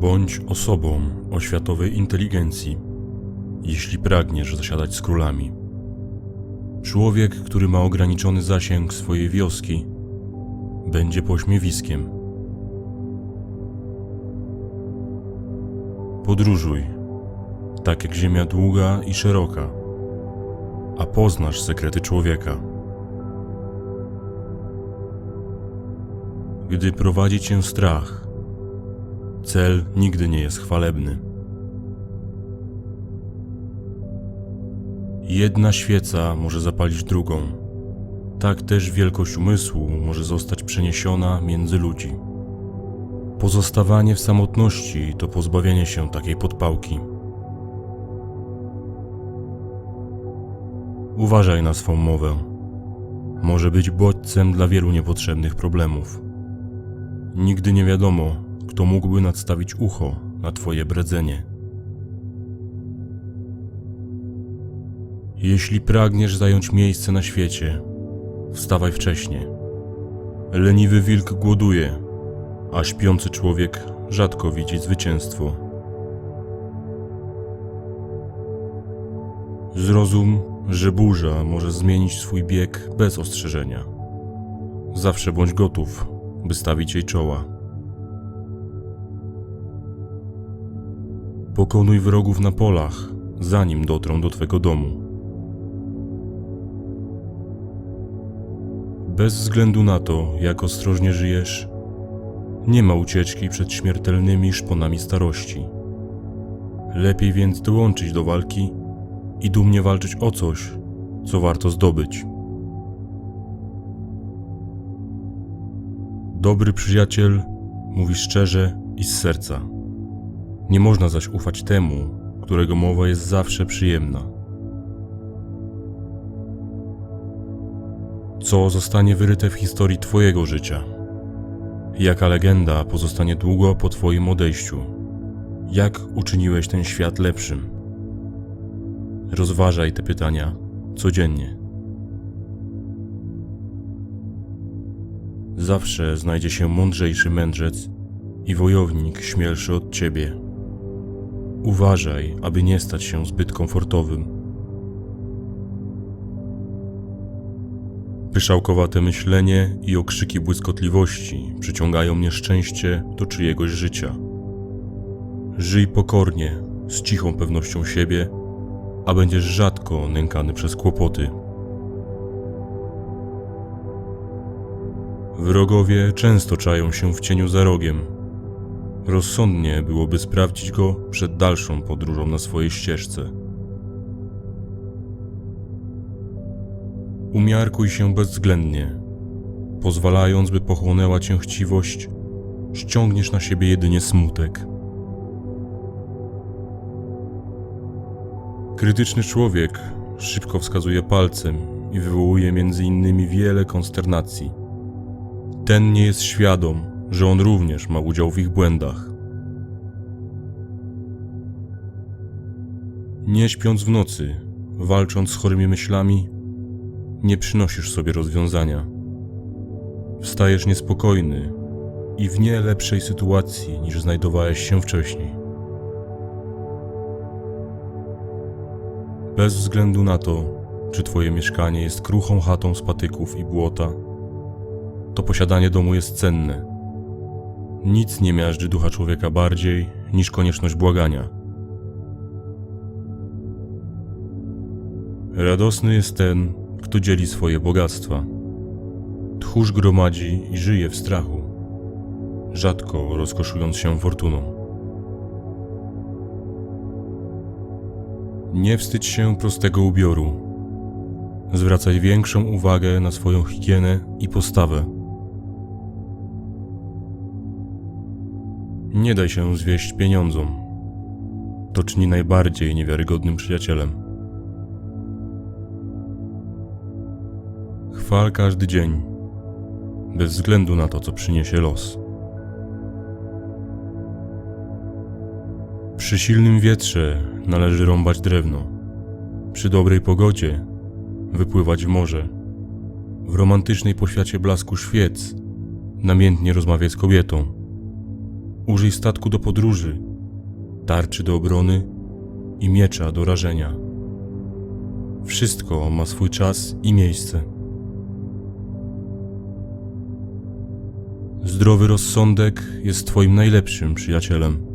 Bądź osobą o światowej inteligencji, jeśli pragniesz zasiadać z królami. Człowiek, który ma ograniczony zasięg swojej wioski, będzie pośmiewiskiem. Podróżuj, tak jak ziemia długa i szeroka, a poznasz sekrety człowieka. Gdy prowadzi cię strach, cel nigdy nie jest chwalebny. Jedna świeca może zapalić drugą. Tak też wielkość umysłu może zostać przeniesiona między ludzi. Pozostawanie w samotności to pozbawienie się takiej podpałki. Uważaj na swą mowę. Może być bodźcem dla wielu niepotrzebnych problemów. Nigdy nie wiadomo, kto mógłby nadstawić ucho na twoje bredzenie. Jeśli pragniesz zająć miejsce na świecie, wstawaj wcześnie. Leniwy wilk głoduje, a śpiący człowiek rzadko widzi zwycięstwo. Zrozum, że burza może zmienić swój bieg bez ostrzeżenia. Zawsze bądź gotów, by stawić jej czoła. Pokonuj wrogów na polach, zanim dotrą do twego domu. Bez względu na to, jak ostrożnie żyjesz, nie ma ucieczki przed śmiertelnymi szponami starości. Lepiej więc dołączyć do walki i dumnie walczyć o coś, co warto zdobyć. Dobry przyjaciel mówi szczerze i z serca. Nie można zaś ufać temu, którego mowa jest zawsze przyjemna. Co zostanie wyryte w historii Twojego życia? Jaka legenda pozostanie długo po Twoim odejściu? Jak uczyniłeś ten świat lepszym? Rozważaj te pytania codziennie. Zawsze znajdzie się mądrzejszy mędrzec i wojownik śmielszy od ciebie. Uważaj, aby nie stać się zbyt komfortowym. Pyszałkowate myślenie i okrzyki błyskotliwości przyciągają nieszczęście do czyjegoś życia. Żyj pokornie, z cichą pewnością siebie, a będziesz rzadko nękany przez kłopoty. Wrogowie często czają się w cieniu za rogiem. Rozsądnie byłoby sprawdzić go przed dalszą podróżą na swojej ścieżce. Umiarkuj się bezwzględnie. Pozwalając, by pochłonęła cię chciwość, ściągniesz na siebie jedynie smutek. Krytyczny człowiek szybko wskazuje palcem i wywołuje między innymi wiele konsternacji. Ten nie jest świadom, że on również ma udział w ich błędach. Nie śpiąc w nocy, walcząc z chorymi myślami, nie przynosisz sobie rozwiązania. Wstajesz niespokojny i w nie lepszej sytuacji niż znajdowałeś się wcześniej. Bez względu na to, czy twoje mieszkanie jest kruchą chatą z patyków i błota, to posiadanie domu jest cenne. Nic nie miażdży ducha człowieka bardziej niż konieczność błagania. Radosny jest ten, kto dzieli swoje bogactwa. Tchórz gromadzi i żyje w strachu, rzadko rozkoszując się fortuną. Nie wstydź się prostego ubioru. Zwracaj większą uwagę na swoją higienę i postawę. Nie daj się zwieść pieniądzom. To czyni najbardziej niewiarygodnym przyjacielem. Chwal każdy dzień, bez względu na to, co przyniesie los. Przy silnym wietrze należy rąbać drewno. Przy dobrej pogodzie wypływać w morze. W romantycznej poświacie blasku świec namiętnie rozmawiać z kobietą. Użyj statku do podróży, tarczy do obrony i miecza do rażenia. Wszystko ma swój czas i miejsce. Zdrowy rozsądek jest Twoim najlepszym przyjacielem.